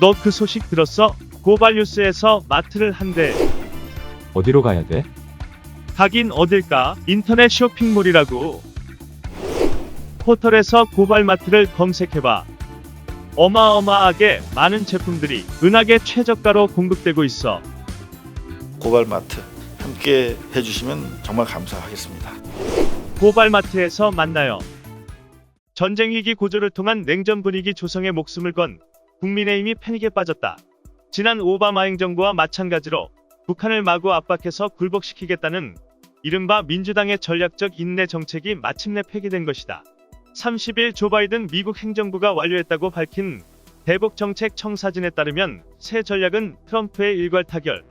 너 그 소식 들었어? 고발뉴스에서 마트를 한대. 어디로 가야 돼? 가긴 어딜까? 인터넷 쇼핑몰이라고. 포털에서 고발마트를 검색해봐. 어마어마하게 많은 제품들이 은하계 최저가로 공급되고 있어. 고발마트 함께 해주시면 정말 감사하겠습니다. 고발마트에서 만나요. 전쟁 위기 고조를 통한 냉전 분위기 조성에 목숨을 건 국민의힘이 패닉에 빠졌다. 지난 오바마 행정부와 마찬가지로 북한을 마구 압박해서 굴복시키겠다는 이른바 민주당의 전략적 인내 정책이 마침내 폐기된 것이다. 30일 조 바이든 미국 행정부가 완료했다고 밝힌 대북 정책 청사진에 따르면 새 전략은 트럼프의 일괄 타결,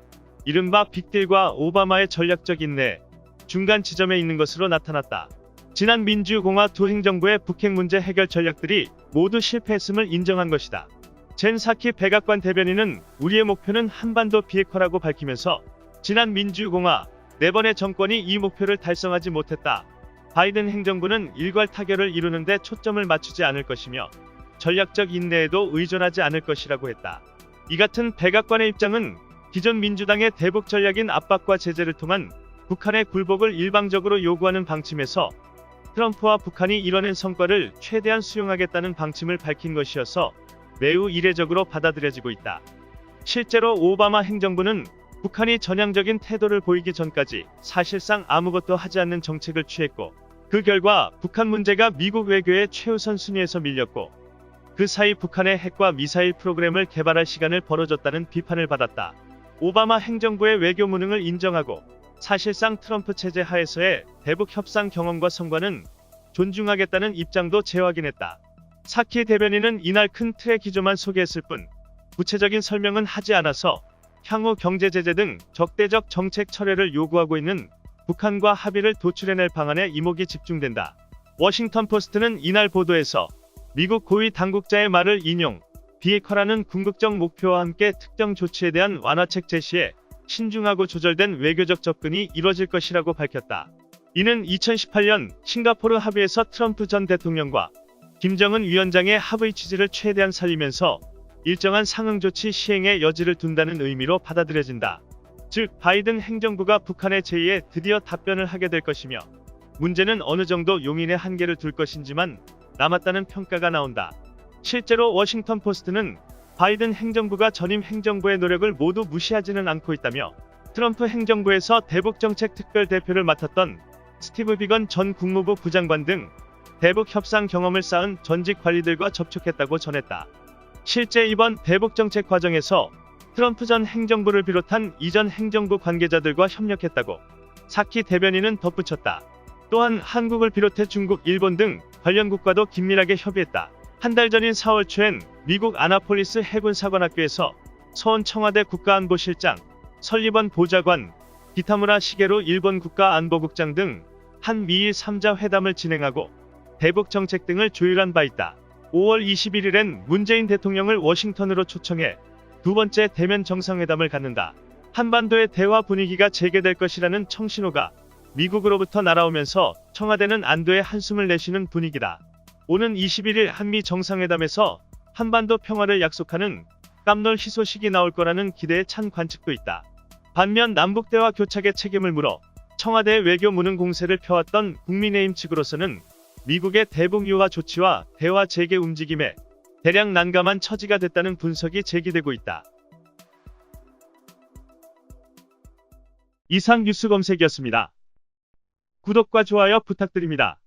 이른바 빅딜과 오바마의 전략적 인내, 중간 지점에 있는 것으로 나타났다. 지난 민주공화 두 행정부의 북핵 문제 해결 전략들이 모두 실패했음을 인정한 것이다. 젠 사키 백악관 대변인은 우리의 목표는 한반도 비핵화라고 밝히면서 지난 민주공화 네 번의 정권이 이 목표를 달성하지 못했다. 바이든 행정부는 일괄 타결을 이루는데 초점을 맞추지 않을 것이며 전략적 인내에도 의존하지 않을 것이라고 했다. 이 같은 백악관의 입장은 기존 민주당의 대북 전략인 압박과 제재를 통한 북한의 굴복을 일방적으로 요구하는 방침에서 트럼프와 북한이 이뤄낸 성과를 최대한 수용하겠다는 방침을 밝힌 것이어서 매우 이례적으로 받아들여지고 있다. 실제로 오바마 행정부는 북한이 전향적인 태도를 보이기 전까지 사실상 아무것도 하지 않는 정책을 취했고 그 결과 북한 문제가 미국 외교의 최우선 순위에서 밀렸고 그 사이 북한의 핵과 미사일 프로그램을 개발할 시간을 벌어줬다는 비판을 받았다. 오바마 행정부의 외교 무능을 인정하고 사실상 트럼프 체제 하에서의 대북 협상 경험과 성과는 존중하겠다는 입장도 재확인했다. 사키 대변인은 이날 큰 틀의 기조만 소개했을 뿐 구체적인 설명은 하지 않아서 향후 경제 제재 등 적대적 정책 철회를 요구하고 있는 북한과 합의를 도출해낼 방안에 이목이 집중된다. 워싱턴 포스트는 이날 보도에서 미국 고위 당국자의 말을 인용, 비핵화라는 궁극적 목표와 함께 특정 조치에 대한 완화책 제시에 신중하고 조절된 외교적 접근이 이뤄질 것이라고 밝혔다. 이는 2018년 싱가포르 합의에서 트럼프 전 대통령과 김정은 위원장의 합의 취지를 최대한 살리면서 일정한 상응 조치 시행의 여지를 둔다는 의미로 받아들여진다. 즉, 바이든 행정부가 북한의 제의에 드디어 답변을 하게 될 것이며 문제는 어느 정도 용인의 한계를 둘 것인지만 남았다는 평가가 나온다. 실제로 워싱턴 포스트는 바이든 행정부가 전임 행정부의 노력을 모두 무시하지는 않고 있다며 트럼프 행정부에서 대북 정책 특별 대표를 맡았던 스티브 비건 전 국무부 부장관 등 대북 협상 경험을 쌓은 전직 관리들과 접촉했다고 전했다. 실제 이번 대북 정책 과정에서 트럼프 전 행정부를 비롯한 이전 행정부 관계자들과 협력했다고 사키 대변인은 덧붙였다. 또한 한국을 비롯해 중국, 일본 등 관련 국가도 긴밀하게 협의했다. 한 달 전인 4월 초엔 미국 아나폴리스 해군 사관학교에서 서원 청와대 국가안보실장, 설리번 보좌관, 기타무라 시게로 일본 국가안보국장 등 한미일 3자 회담을 진행하고 대북 정책 등을 조율한 바 있다. 5월 21일엔 문재인 대통령을 워싱턴으로 초청해 두 번째 대면 정상회담을 갖는다. 한반도의 대화 분위기가 재개될 것이라는 청신호가 미국으로부터 날아오면서 청와대는 안도의 한숨을 내쉬는 분위기다. 오는 21일 한미 정상회담에서 한반도 평화를 약속하는 깜놀 희소식이 나올 거라는 기대에 찬 관측도 있다. 반면 남북 대화 교착의 책임을 물어 청와대의 외교 무능 공세를 펴왔던 국민의힘 측으로서는 미국의 대북 유화 조치와 대화 재개 움직임에 대략 난감한 처지가 됐다는 분석이 제기되고 있다. 이상 뉴스 검색이었습니다. 구독과 좋아요 부탁드립니다.